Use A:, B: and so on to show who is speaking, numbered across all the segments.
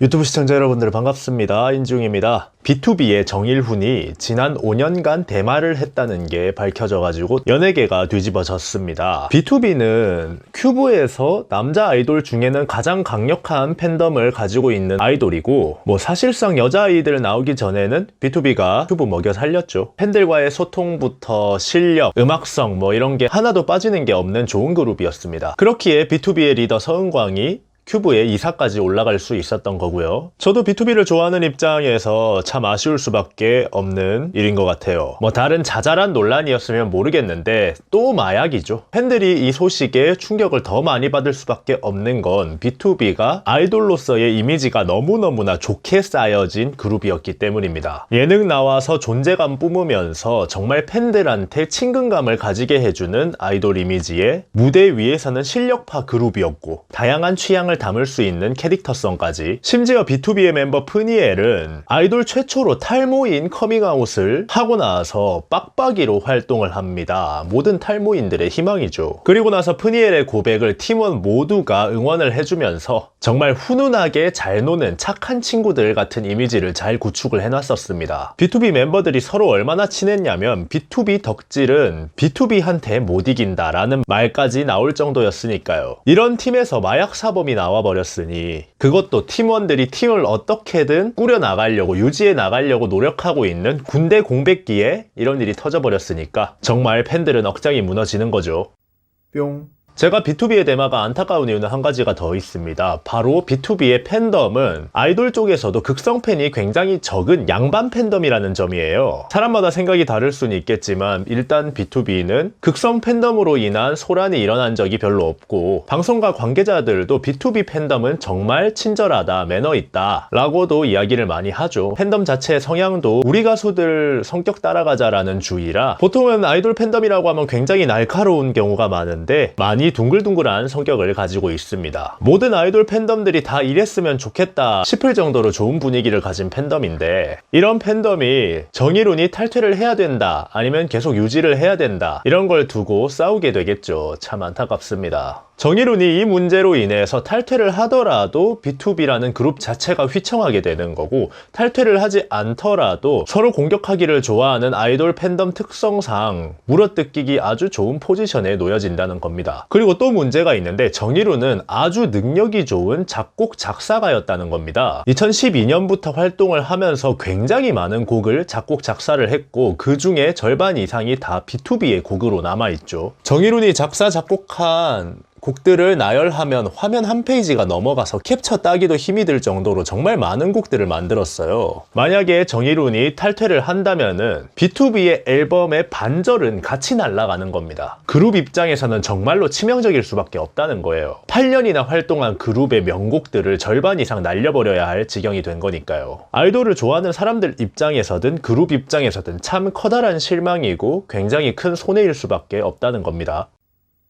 A: 유튜브 시청자 여러분들 반갑습니다. 인중입니다. B2B의 정일훈이 지난 5년간 대마를 했다는 게 밝혀져가지고 연예계가 뒤집어졌습니다. B2B는 큐브에서 남자 아이돌 중에는 가장 강력한 팬덤을 가지고 있는 아이돌이고 뭐 사실상 여자 아이들 나오기 전에는 B2B가 큐브 먹여 살렸죠. 팬들과의 소통부터 실력, 음악성 뭐 이런 게 하나도 빠지는 게 없는 좋은 그룹이었습니다. 그렇기에 B2B의 리더 서은광이 큐브에 이사까지 올라갈 수 있었던 거고요. 저도 B2B를 좋아하는 입장에서 참 아쉬울 수밖에 없는 일인 것 같아요. 뭐 다른 자잘한 논란이었으면 모르겠는데 또 마약이죠. 팬들이 이 소식에 충격을 더 많이 받을 수밖에 없는 건 B2B가 아이돌로서의 이미지가 너무너무나 좋게 쌓여진 그룹이었기 때문입니다. 예능 나와서 존재감 뿜으면서 정말 팬들한테 친근감을 가지게 해주는 아이돌 이미지에 무대 위에서는 실력파 그룹이었고 다양한 취향을 담을 수 있는 캐릭터성까지 심지어 B2B의 멤버 프니엘은 아이돌 최초로 탈모인 커밍아웃을 하고 나서 빡빡이로 활동을 합니다. 모든 탈모인들의 희망이죠. 그리고 나서 프니엘의 고백을 팀원 모두가 응원을 해주면서 정말 훈훈하게 잘 노는 착한 친구들 같은 이미지를 잘 구축을 해놨었습니다. B2B 멤버들이 서로 얼마나 친했냐면 B2B 덕질은 B2B한테 못 이긴다라는 말까지 나올 정도였으니까요. 이런 팀에서 마약 사범이 나와 버렸으니 그것도 팀원들이 팀을 어떻게든 꾸려 나가려고 유지해 나가려고 노력하고 있는 군대 공백기에 이런 일이 터져 버렸으니까 정말 팬들은 억장이 무너지는 거죠.
B: 뿅.
A: 제가 B2B의 대마가 안타까운 이유는 한 가지가 더 있습니다. 바로 B2B의 팬덤은 아이돌 쪽에서도 극성 팬이 굉장히 적은 양반 팬덤이라는 점이에요. 사람마다 생각이 다를 수는 있겠지만 일단 B2B는 극성 팬덤으로 인한 소란이 일어난 적이 별로 없고 방송과 관계자들도 B2B 팬덤은 정말 친절하다, 매너 있다 라고도 이야기를 많이 하죠. 팬덤 자체의 성향도 우리 가수들 성격 따라가자라는 주의라 보통은 아이돌 팬덤이라고 하면 굉장히 날카로운 경우가 많은데 많이 둥글둥글한 성격을 가지고 있습니다. 모든 아이돌 팬덤들이 다 이랬으면 좋겠다 싶을 정도로 좋은 분위기를 가진 팬덤인데 이런 팬덤이 정의론이 탈퇴를 해야 된다 아니면 계속 유지를 해야 된다 이런 걸 두고 싸우게 되겠죠. 참 안타깝습니다. 정의론이 이 문제로 인해서 탈퇴를 하더라도 B2B라는 그룹 자체가 휘청하게 되는 거고 탈퇴를 하지 않더라도 서로 공격하기를 좋아하는 아이돌 팬덤 특성상 물어뜯기기 아주 좋은 포지션에 놓여진다는 겁니다. 그리고 또 문제가 있는데 정의론은 아주 능력이 좋은 작곡 작사가였다는 겁니다. 2012년부터 활동을 하면서 굉장히 많은 곡을 작곡 작사를 했고 그 중에 절반 이상이 다 B2B의 곡으로 남아있죠. 정의론이 작사 작곡한 곡들을 나열하면 화면 한 페이지가 넘어가서 캡처 따기도 힘이 들 정도로 정말 많은 곡들을 만들었어요. 만약에 정의룬이 탈퇴를 한다면은 B2B의 앨범의 반절은 같이 날아가는 겁니다. 그룹 입장에서는 정말로 치명적일 수밖에 없다는 거예요. 8년이나 활동한 그룹의 명곡들을 절반 이상 날려버려야 할 지경이 된 거니까요. 아이돌을 좋아하는 사람들 입장에서든 그룹 입장에서든 참 커다란 실망이고 굉장히 큰 손해일 수밖에 없다는 겁니다.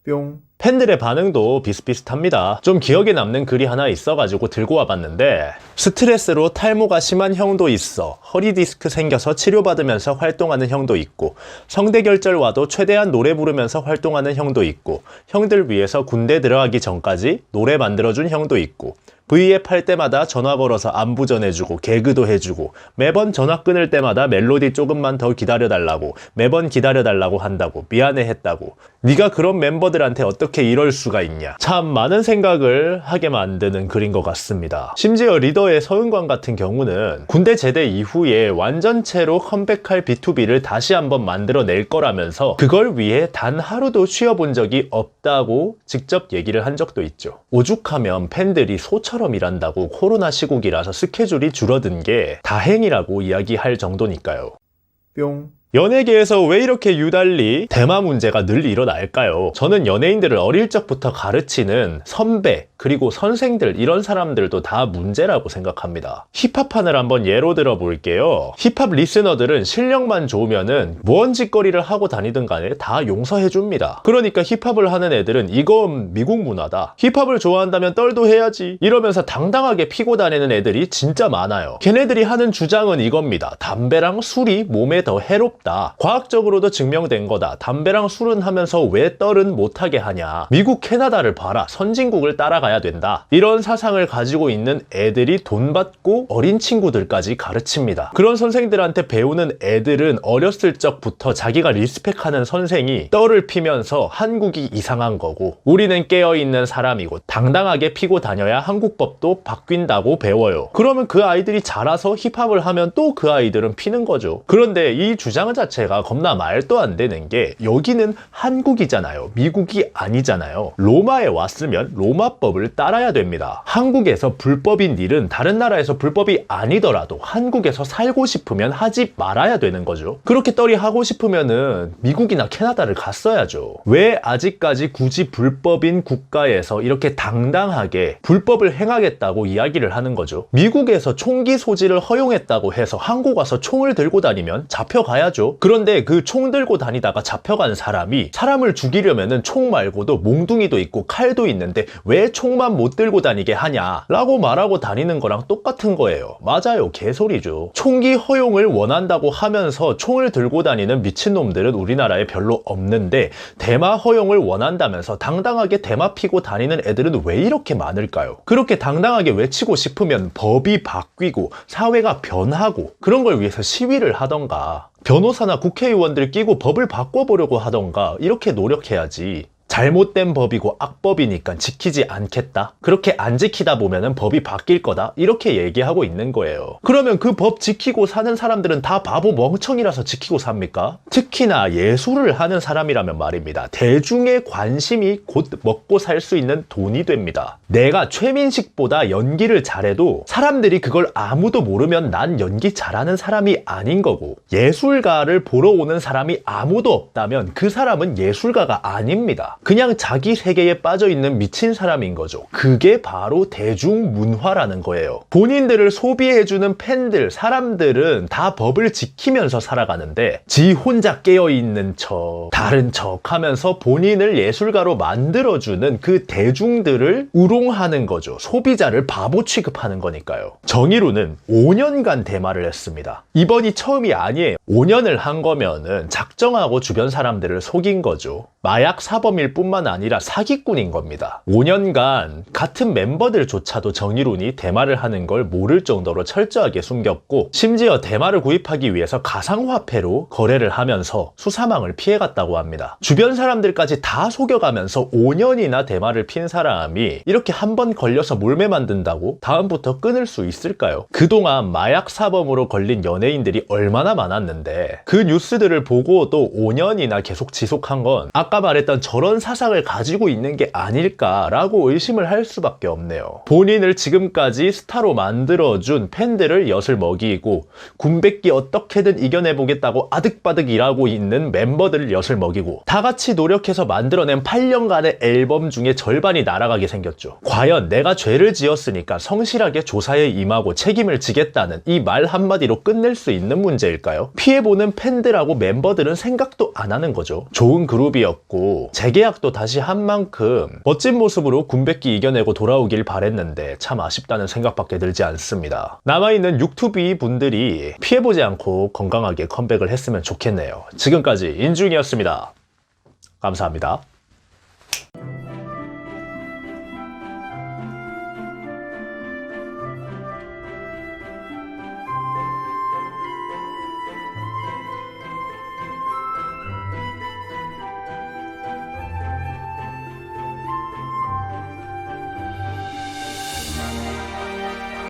B: 뿅.
A: 팬들의 반응도 비슷비슷합니다. 좀 기억에 남는 글이 하나 있어가지고 들고 와봤는데 스트레스로 탈모가 심한 형도 있어 허리 디스크 생겨서 치료받으면서 활동하는 형도 있고 성대결절 와도 최대한 노래 부르면서 활동하는 형도 있고 형들 위해서 군대 들어가기 전까지 노래 만들어준 형도 있고 V앱 할 때마다 전화 걸어서 안부 전해주고 개그도 해주고 매번 전화 끊을 때마다 멜로디 조금만 더 기다려달라고 매번 기다려달라고 한다고 미안해했다고. 네가 그런 멤버들한테 어떻게 이럴 수가 있냐? 참 많은 생각을 하게 만드는 글인 것 같습니다. 심지어 리더의 서은광 같은 경우는 군대 제대 이후에 완전체로 컴백할 B2B를 다시 한번 만들어낼 거라면서 그걸 위해 단 하루도 쉬어본 적이 없다고 직접 얘기를 한 적도 있죠. 오죽하면 팬들이 소 처럼 일한다고 코로나 시국이라서 스케줄이 줄어든 게 다행이라고 이야기할 정도니까요
B: 뿅.
A: 연예계에서 왜 이렇게 유달리 대마 문제가 늘 일어날까요? 저는 연예인들을 어릴 적부터 가르치는 선배, 그리고 선생들, 이런 사람들도 다 문제라고 생각합니다. 힙합판을 한번 예로 들어 볼게요. 힙합 리스너들은 실력만 좋으면은 무언 짓거리를 하고 다니든 간에 다 용서해줍니다. 그러니까 힙합을 하는 애들은 이건 미국 문화다. 힙합을 좋아한다면 떨도 해야지. 이러면서 당당하게 피고 다니는 애들이 진짜 많아요. 걔네들이 하는 주장은 이겁니다. 담배랑 술이 몸에 더 해롭다. 과학적으로도 증명된 거다. 담배랑 술은 하면서 왜 떨은 못하게 하냐. 미국, 캐나다를 봐라. 선진국을 따라가 살아가야 된다. 이런 사상을 가지고 있는 애들이 돈 받고 어린 친구들까지 가르칩니다. 그런 선생들한테 배우는 애들은 어렸을 적부터 자기가 리스펙하는 선생이 떡을 피면서 한국이 이상한 거고 우리는 깨어있는 사람이고 당당하게 피고 다녀야 한국법도 바뀐다고 배워요. 그러면 그 아이들이 자라서 힙합을 하면 또 그 아이들은 피는 거죠. 그런데 이 주장 자체가 겁나 말도 안 되는 게 여기는 한국이잖아요. 미국이 아니잖아요. 로마에 왔으면 로마법 을 따라야 됩니다. 한국에서 불법인 일은 다른 나라에서 불법이 아니더라도 한국에서 살고 싶으면 하지 말아야 되는 거죠. 그렇게 떨이 하고 싶으면은 미국이나 캐나다를 갔어야죠. 왜 아직까지 굳이 불법인 국가에서 이렇게 당당하게 불법을 행하겠다고 이야기를 하는 거죠. 미국에서 총기 소지를 허용했다고 해서 한국 와서 총을 들고 다니면 잡혀가야죠. 그런데 그 총 들고 다니다가 잡혀간 사람이 사람을 죽이려면은 총 말고도 몽둥이도 있고 칼도 있는데 왜 총만 못 들고 다니게 하냐? 라고 말하고 다니는 거랑 똑같은 거예요. 맞아요. 개소리죠. 총기 허용을 원한다고 하면서 총을 들고 다니는 미친놈들은 우리나라에 별로 없는데 대마 허용을 원한다면서 당당하게 대마 피고 다니는 애들은 왜 이렇게 많을까요? 그렇게 당당하게 외치고 싶으면 법이 바뀌고 사회가 변하고 그런 걸 위해서 시위를 하던가 변호사나 국회의원들 끼고 법을 바꿔보려고 하던가 이렇게 노력해야지. 잘못된 법이고 악법이니까 지키지 않겠다. 그렇게 안 지키다 보면은 법이 바뀔 거다. 이렇게 얘기하고 있는 거예요. 그러면 그 법 지키고 사는 사람들은 다 바보 멍청이라서 지키고 삽니까? 특히나 예술을 하는 사람이라면 말입니다. 대중의 관심이 곧 먹고 살 수 있는 돈이 됩니다. 내가 최민식보다 연기를 잘해도 사람들이 그걸 아무도 모르면 난 연기 잘하는 사람이 아닌 거고 예술가를 보러 오는 사람이 아무도 없다면 그 사람은 예술가가 아닙니다. 그냥 자기 세계에 빠져 있는 미친 사람인 거죠. 그게 바로 대중문화라는 거예요. 본인들을 소비해주는 팬들, 사람들은 다 법을 지키면서 살아가는데 지 혼자 깨어있는 척, 다른 척 하면서 본인을 예술가로 만들어주는 그 대중들을 우롱하는 거죠. 소비자를 바보 취급하는 거니까요. 정의로는 5년간 대마를 했습니다. 이번이 처음이 아니에요. 5년을 한 거면은 작정하고 주변 사람들을 속인 거죠. 마약 사범일 뿐만 아니라 사기꾼인 겁니다. 5년간 같은 멤버들조차도 정의론이 대마를 하는 걸 모를 정도로 철저하게 숨겼고 심지어 대마를 구입하기 위해서 가상화폐로 거래를 하면서 수사망을 피해갔다고 합니다. 주변 사람들까지 다 속여가면서 5년이나 대마를 핀 사람이 이렇게 한 번 걸려서 몰매 만든다고 다음부터 끊을 수 있을까요? 그동안 마약 사범으로 걸린 연예인들이 얼마나 많았는데 그 뉴스들을 보고 또 5년이나 계속 지속한 건 아까 말했던 저런 사상을 가지고 있는 게 아닐까라고 의심을 할 수밖에 없네요. 본인을 지금까지 스타로 만들어준 팬들을 엿을 먹이고 군백기 어떻게든 이겨내보겠다고 아득바득 일하고 있는 멤버들을 엿을 먹이고 다 같이 노력해서 만들어낸 8년간의 앨범 중에 절반이 날아가게 생겼죠. 과연 내가 죄를 지었으니까 성실하게 조사에 임하고 책임을 지겠다는 이 말 한마디로 끝낼 수 있는 문제일까요? 피해보는 팬들하고 멤버들은 생각도 안 하는 거죠. 좋은 그룹이었고 재계 약도 다시 한 만큼 멋진 모습으로 군백기 이겨내고 돌아오길 바랬는데 참 아쉽다는 생각밖에 들지 않습니다. 남아있는 육투비 분들이 피해보지 않고 건강하게 컴백을 했으면 좋겠네요. 지금까지 인중이었습니다. 감사합니다.